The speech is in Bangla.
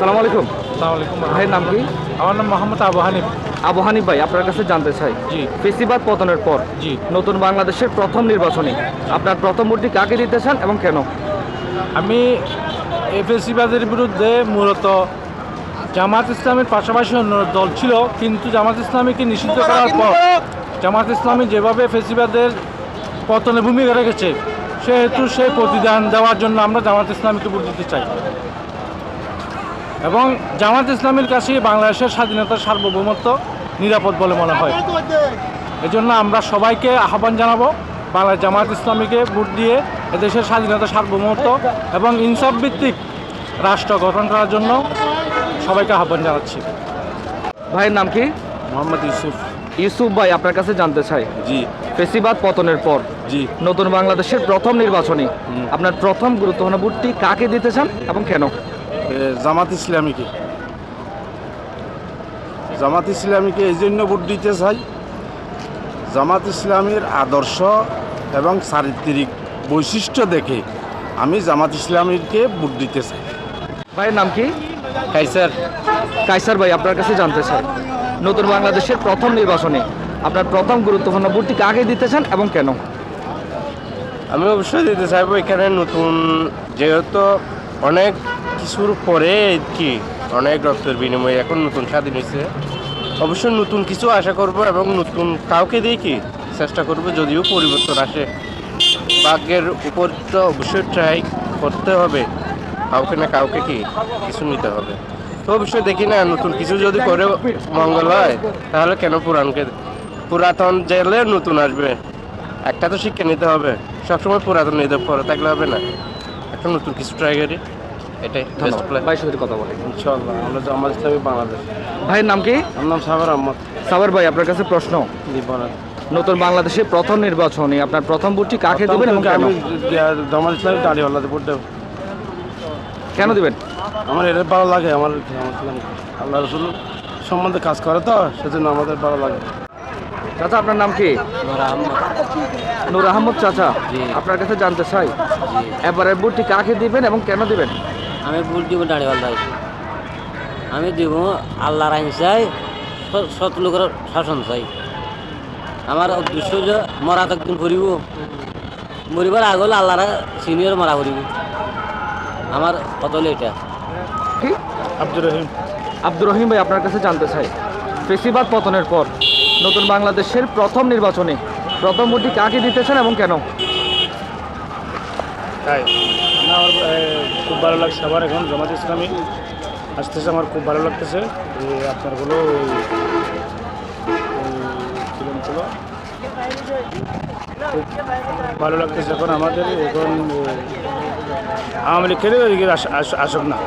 সালাম আলাইকুম। আলাইকুম ভাইয়ের নাম কি? আমার নাম মোহাম্মদ আবু হানিফ। আবু হানিফ ভাই আপনার কাছে জানতে চাই। জি। ফেসিবাদ পতনের পর জি। নতুন বাংলাদেশের প্রথম নির্বাচনী আপনার প্রথম ভোটটি কাকে দিতে চান এবং কেন? আমি এফএসিবাদের বিরুদ্ধে মূলত জামাত ইসলামের পাশাপাশি অন্য দল ছিল কিন্তু জামাত ইসলামীকে নিষিদ্ধ করার পর জামাত ইসলামী যেভাবে ফেসিবাদের পতনে ভূমিকা রেখেছে সেহেতু সেই প্রতিদান দেওয়ার জন্য আমরা জামাত ইসলামীকে ভোট দিতে চাই। এবং জামাত ইসলামের কাছে বাংলাদেশের স্বাধীনতার সার্বভৌমত্ব নিরাপদ বলে মনে হয়। এজন্য আমরা সবাইকে আহ্বান জানাব বাংলা জামাত ইসলামীকে ভোট দিয়ে এদেশের স্বাধীনতা সার্বভৌমত্ব এবং ইনসাফ ভিত্তিক রাষ্ট্র গঠন করার জন্য সবাইকে আহ্বান জানাচ্ছি। ভাইয়ের নাম কি? মোহাম্মদ ইউসুফ। ইউসুফ ভাই আপনার কাছে জানতে চাই। জি। ফেসিবাদ পতনের পর জি। নতুন বাংলাদেশের প্রথম নির্বাচনী আপনার প্রথম গুরুত্বপূর্ণ ভোটটি কাকে দিতে চান এবং কেন? জামাত ইসলামীকে। জামাত ইসলামীকে এই জন্য ভোট দিতে চাই জামাত ইসলামীর আদর্শ এবং চারিত্রিক বৈশিষ্ট্য দেখে আমি জামাত ইসলামীকে ভোট দিতে চাই। ভাইয়ের নাম কি? কাইসার। কাইসার ভাই আপনার কাছে জানতে চাই। নতুন বাংলাদেশের প্রথম নির্বাচনে আপনার প্রথম গুরুত্বপূর্ণ ভোটটি কাকে দিতে চান এবং কেন? আমি অবশ্যই দিতে চাইব এখানে নতুন যেহেতু অনেক কিছুর পরে কি, অনেক রক্তের বিনিময়ে এখন নতুন স্বাধীন হয়েছে অবশ্যই নতুন কিছু আশা করব এবং নতুন কাউকে দিয়ে কি চেষ্টা করব, যদিও পরিবর্তন আসে। ভাগ্যের উপর তো অবশ্যই ট্রাই করতে হবে। কাউকে না কাউকে কি কিছু নিতে হবে। তো অবশ্যই দেখি না, নতুন কিছু যদি করে মঙ্গল হয়, তাহলে কেন পুরাণকে, পুরাতন জেলে নতুন আসবে? একটা তো শিক্ষা নিতে হবে। সবসময় পুরাতন নিতে পরে থাকলে হবে না। একটা নতুন কিছু ট্রাই করি। এটাই বেস্ট প্ল্যান ভাইয়ের সাথে কথা বলে। ইনশাল্লাহ আমরা জামাত ইসলামী বাংলাদেশ। ভাইয়ের নাম কি? আমার নাম সাবার আহমদ। সাবার ভাই আপনার কাছে প্রশ্ন। বলেন। নতুন বাংলাদেশের প্রথম নির্বাচনে আপনার প্রথম ভোটটি কাকে দিবেন এবং কেন? আমি জামাত ইসলামী দাঁড়িয়ে ভোট দেবো। কেন দিবেন? আমার এটা ভালো লাগে আমার জামাত ইসলামী। আল্লাহ রসুল সম্বন্ধে কাজ করে তো সেজন্য আমাদের ভালো লাগে। চাচা আপনার নাম কি? নূর আহমদ। চাচা আপনার কাছে জানতে চাই এবারে ভোটটি কাকে দিবেন এবং কেন দিবেন? আমি বুট দিব দাঁড়িয়ে আমি দিব আল্লাহর আইন চাই সৎ লোকের শাসন চাই। আমার উদ্দেশ্য যে মরা একদিন করিব মরিবার আগে হলে আল্লাহরা সিনিয়র মরা করিব আমার কত হলো এটা। কি? আব্দুর রহিম। আব্দুর রহিম ভাই আপনার কাছে জানতে চাই। ফেসিবাদ পতনের পর নতুন বাংলাদেশের প্রথম নির্বাচনে। প্রথম ভোটটি কাকে দিতেছেন এবং কেন? তাই আমার খুব ভালো লাগছে আবার এখন জামাত ইসলামী আসতেছে, আমার খুব ভালো লাগতেছে। ছিল? খুব ভালো লাগতেছে এখন আমাদের, এখন আওয়ামী লীগ খেলে আসুক না।